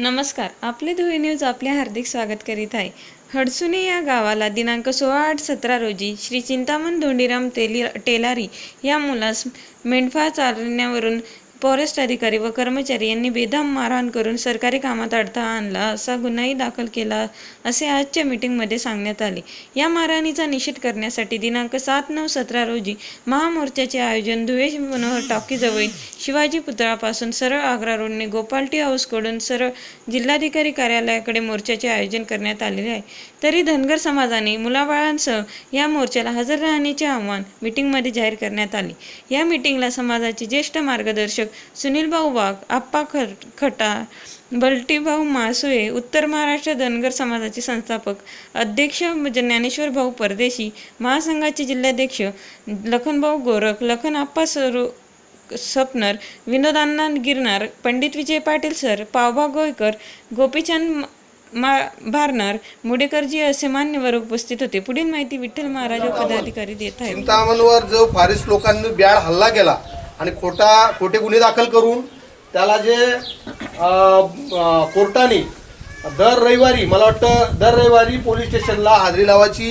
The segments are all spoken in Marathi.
नमस्कार. आपले धुळे न्यूज आपले हार्दिक स्वागत करीत आहे. हडसुने या गावाला दिनांक सोळा आठ सतरा रोजी श्री चिंतामण धोंडीराम तेली टेलारी या मुलास मेंढपाळ चालण्यावरून फॉरेस्ट अधिकारी व कर्मचारी यांनी बेदम मारहाण करून सरकारी कामात अडथळा आणला असा गुन्हाही दाखल केला असे आजच्या मीटिंगमध्ये सांगण्यात आले. या मारहाणीचा निषेध करण्यासाठी दिनांक सात नऊ सतरा रोजी महामोर्चाचे आयोजन धुळे मनोहर टॉकीजवळील शिवाजी पुतळापासून सरळ आग्रा रोडने गोपालटी हाऊसकडून सरळ जिल्हाधिकारी कार्यालयाकडे मोर्चाचे आयोजन करण्यात आलेले आहे. तरी धनगर समाजाने मुलाबाळांसह या मोर्चाला हजर राहण्याचे आव्हान मीटिंगमध्ये जाहीर करण्यात आले. या मीटिंगला समाजाचे ज्येष्ठ मार्गदर्शक सुनील भाऊ वाघ आप्पा खट खटा बलटीभाऊ मासुळे उत्तर महाराष्ट्र धनगर समाजाचे संस्थापक अध्यक्ष ज्ञानेश्वर भाऊ परदेशी महासंघाचे जिल्हाध्यक्ष लखनभाऊ गोरख लखन आप्पा सरो सपनर विनोदांना गिरणार पंडित विजय पाटील सर पावभा गोयकर गोपीचंद मा भारणार मुडेकरजी असे मान्यवर उपस्थित होते. पुढील माहिती विठ्ठल महाराज व पदाधिकारी देत आहे चिंतामणवर जो फारिस लोकांनी ब्याड हल्ला केला आणि खोटा खोटे गुन्हे दाखल करून त्याला जे कोर्टाने दर रविवारी मला वाटतं दर रविवारी पोलीस स्टेशनला हाजरी लावायची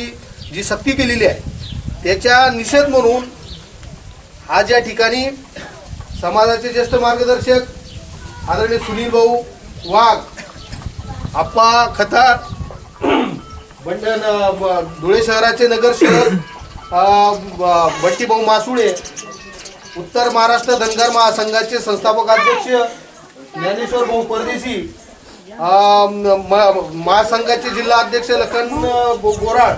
जी सक्ती केलेली आहे त्याच्या निषेध म्हणून आज या ठिकाणी समाजाचे ज्येष्ठ मार्गदर्शक आदरणीय सुनील भाऊ वाघ आप्पा खतार बंडन धुळे शहराचे नगरसेवक शहर ब- बंटीभाऊ मासुळे उत्तर महाराष्ट्र धनगर महासंघाचे संस्थापक अध्यक्ष ज्ञानेश्वर भाऊ परदेशी महासंघाचे जिल्हा अध्यक्ष लखन अ, गोराळ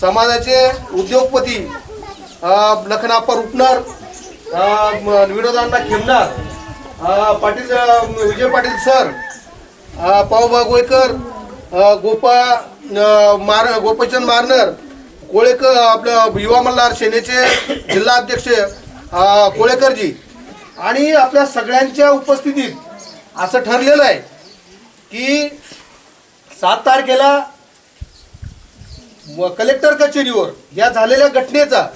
समाजाचे उद्योगपती लखनापर लखनाप्पा रुपनर विनोदांना खेमणार पाटील विजय पाटील सर अ, पावबा गोयकर गोपा मार गोपचंद मारनर कोळेकर आपलं युवा मल्हार सेनेचे जिल्हा अध्यक्ष कोळेकरजी. आणि आपल्या सगळ्यांच्या उपस्थितीत असं ठरलेलं आहे की सात तारखेला कलेक्टर कचेरीवर या झालेल्या घटनेचा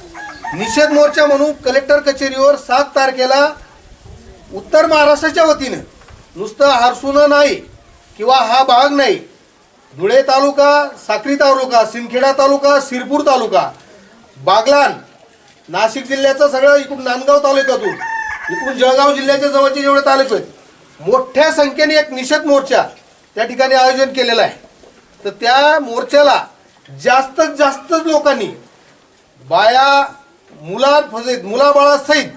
निषेध मोर्चा म्हणून कलेक्टर कचेरीवर सात तारखेला उत्तर महाराष्ट्राच्या वतीनं नुसतं हारसुनं नाही किंवा हा भाग नाही धुळे तालुका साक्री तालुका सिंदखेडा तालुका सिरपूर तालुका बागलान नाशिक जिल्ह्याचं सगळं इकडून नांदगाव तालुक्यातून इकडून जळगाव जिल्ह्याच्या जवळचे जेवढे तालुके आहेत मोठ्या संख्येने एक निषेध मोर्चा त्या ठिकाणी आयोजन केलेलं आहे. तर त्या मोर्चाला जास्तीत जास्त लोकांनी बाया मुला मुलाबाळासहित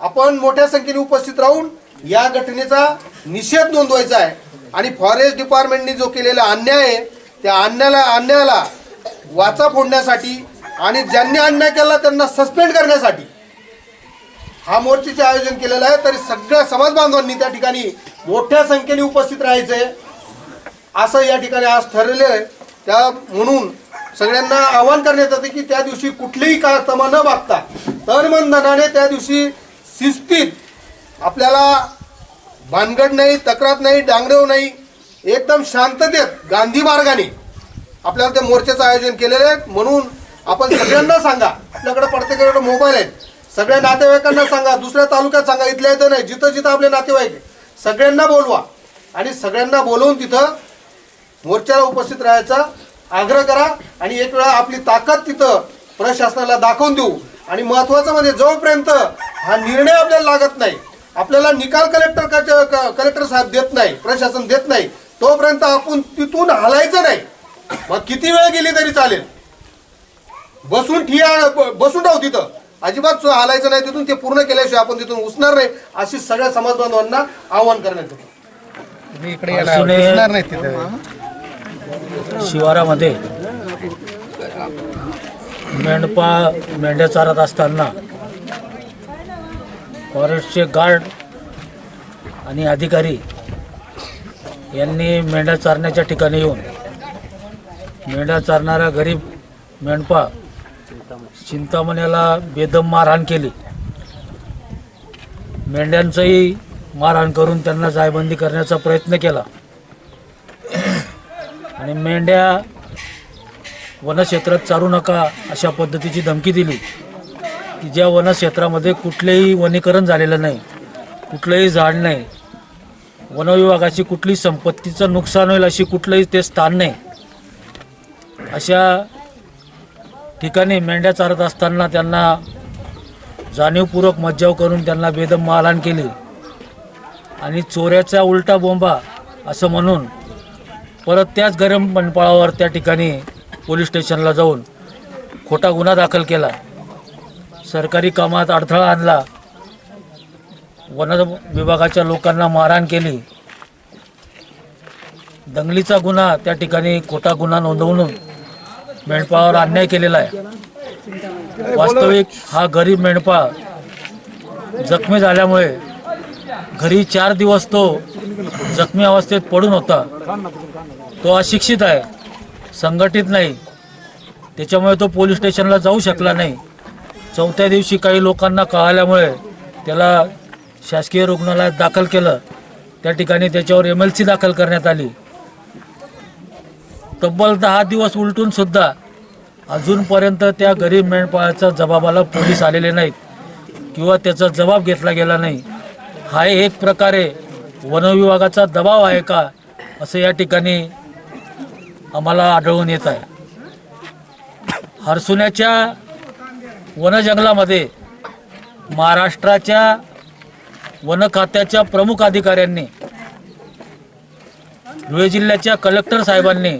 आपण मोठ्या संख्येने उपस्थित राहून या घटनेचा निषेध नोंदवायचा आहे. आणि फॉरेस्ट डिपार्टमेंटने जो केलेला अन्याय आहे त्या अन्याला अन्यायाला वाचा फोडण्यासाठी आणि ज्यांनी अन्याय केला त्यांना सस्पेंड करण्यासाठी. हा मोर्चाचे आयोजन केलेलं आहे तरी सगळ्या समाज बांधवांनी त्या ठिकाणी मोठ्या संख्येने उपस्थित राहायचंय असं या ठिकाणी आज ठरलेलं आहे. त्या म्हणून सगळ्यांना आवाहन करण्यात येतं की त्या दिवशी कुठलीही कारतमा न मागता तनमनधनाने मन धनाने त्या दिवशी शिस्तीत आपल्याला भानगड नाही तक्रार नाही डांगडव नाही एकदम शांततेत गांधी मार्गाने आपल्याला त्या मोर्चाचं आयोजन केलेलं आहे. म्हणून आपण सगळ्यांना सांगा. आपल्याकडे प्रत्येकाकडे मोबाईल आहेत. सगळ्या नातेवाईकांना सांगा. दुसऱ्या तालुक्यात सांगा इथल्या इथं नाही. जिथं जिथं आपले नातेवाईक सगळ्यांना बोलवा. आणि सगळ्यांना बोलवून तिथं मोर्चाला उपस्थित राहायचा आग्रह करा. आणि एक वेळा आपली ताकद तिथं प्रशासनाला दाखवून देऊ. आणि महत्वाचं म्हणजे जोपर्यंत हा निर्णय आपल्याला लागत नाही आपल्याला निकाल कलेक्टर कलेक्टर साहेब देत नाही प्रशासन देत नाही तोपर्यंत आपण तिथून हलायचं नाही. मग किती वेळ गेली तरी चालेल? बसून ठिया बसून राहू तिथं. अजिबात सो- हालायचं नाही तिथून ते पूर्ण केल्याशिवाय आपण तिथून उचणार नाही. अशी सगळ्या समाज बांधवांना आवाहन करण्यात येतं. इकडे नाही तिथे. शिवारामध्ये मेंढपा मेंढ्या चारत असताना फॉरेस्टचे गार्ड आणि अधिकारी यांनी मेंढ्या चारण्याच्या ठिकाणी येऊन मेंढ्या चारणाऱ्या गरीब मेंढपा चिंतामण्याला बेदम मारहाण केली. मेंढ्यांचंही मारहाण करून त्यांना जायबंदी करण्याचा प्रयत्न केला. आणि मेंढ्या वनक्षेत्रात चारू नका अशा पद्धतीची धमकी दिली. की ज्या वनक्षेत्रामध्ये कुठलेही वनीकरण झालेलं नाही कुठलंही झाड नाही वनविभागाची कुठली संपत्तीचं नुकसान होईल अशी कुठलंही ते स्थान नाही. अशा ठिकाणी मेंढ्या चारत असताना त्यांना जाणीवपूर्वक मज्जाव करून त्यांना बेदम मारहाण केली. आणि चोऱ्याचा उलटा बोंबा असं म्हणून परत त्याच गरम मनपाळावर त्या ठिकाणी पोलीस स्टेशनला जाऊन खोटा गुन्हा दाखल केला. सरकारी कामात अडथळा आणला. वन विभागाच्या लोकांना मारहाण केली. दंगलीचा गुन्हा त्या ठिकाणी खोटा गुन्हा नोंदवून मेंढपाळावर अन्याय केलेला आहे. वास्तविक हा गरीब मेंढपाळ जखमी झाल्यामुळे घरी चार दिवस तो जखमी अवस्थेत पडून होता. तो अशिक्षित आहे संघटित नाही. त्याच्यामुळे तो पोलीस स्टेशनला जाऊ शकला नाही. चौथ्या दिवशी काही लोकांना कळाल्यामुळे त्याला शासकीय रुग्णालयात दाखल केलं. त्या ठिकाणी त्याच्यावर एम एल सी दाखल करण्यात आली. तब्बल दहा दिवस उलटून सुद्धा अजूनपर्यंत त्या गरीब मेंढपाळाच्या जबाबाला पोलीस आलेले नाहीत किंवा त्याचा जबाब घेतला गेला नाही. हा एक प्रकारे वनविभागाचा दबाव आहे का असं या ठिकाणी आम्हाला आढळून येत आहे. हरसुण्याच्या वनजंगलामध्ये महाराष्ट्राच्या वन खात्याच्या प्रमुख अधिकाऱ्यांनी धुळे जिल्ह्याच्या कलेक्टर साहेबांनी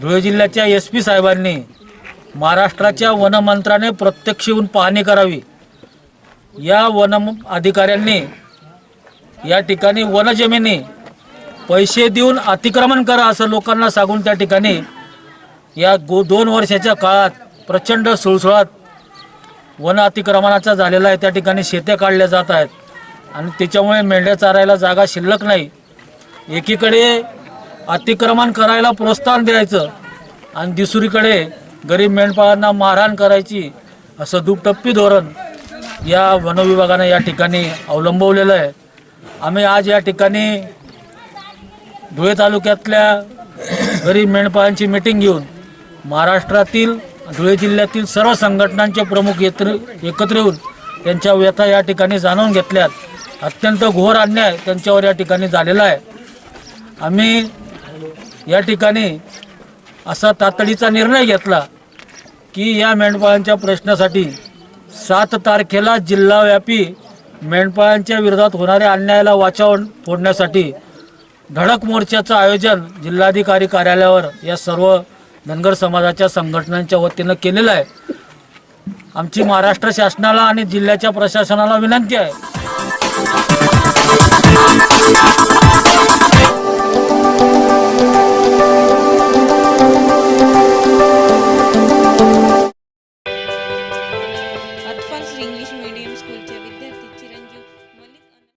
धुळे जिल्ह्याच्या एस पी साहेबांनी महाराष्ट्राच्या वनमंत्र्याने प्रत्यक्ष येऊन पाहणी करावी. या वन अधिकाऱ्यांनी या ठिकाणी वनजमिनी पैसे देऊन अतिक्रमण करा असं लोकांना सांगून त्या ठिकाणी या गो दोन वर्षाच्या काळात प्रचंड सुळसुळात वन अतिक्रमणाचा झालेला आहे. त्या ठिकाणी शेत्या काढल्या जात आहेत. आणि त्याच्यामुळे मेंढ्या चारायला जागा शिल्लक नाही. एकीकडे अतिक्रमण करायला प्रोत्साहन द्यायचं आणि दुसरीकडे गरीब मेंढपाळांना मारहाण करायची असं दुपटप्पी धोरण या वनविभागानं या ठिकाणी अवलंबवलेलं आहे. आम्ही आज या ठिकाणी धुळे तालुक्यातल्या गरीब मेंढपाळांची मिटिंग घेऊन महाराष्ट्रातील धुळे जिल्ह्यातील सर्व संघटनांचे प्रमुख येत्र एकत्र येऊन त्यांच्या व्यथा या ठिकाणी जाणून घेतल्यात. अत्यंत घोर अन्याय त्यांच्यावर या ठिकाणी झालेला आहे. आम्ही या ठिकाणी असा तातडीचा निर्णय घेतला की या मेंढपाळांच्या प्रश्नासाठी सात तारखेला जिल्हाव्यापी मेंढपाळांच्या विरोधात होणाऱ्या अन्यायाला वाचाव फोडण्यासाठी धडक मोर्चाचं आयोजन जिल्हाधिकारी कार्यालयावर या सर्व धनगर समाजाच्या संघटनांच्या वतीनं केलेलं आहे. आमची महाराष्ट्र शासनाला आणि जिल्ह्याच्या प्रशासनाला विनंती आहे.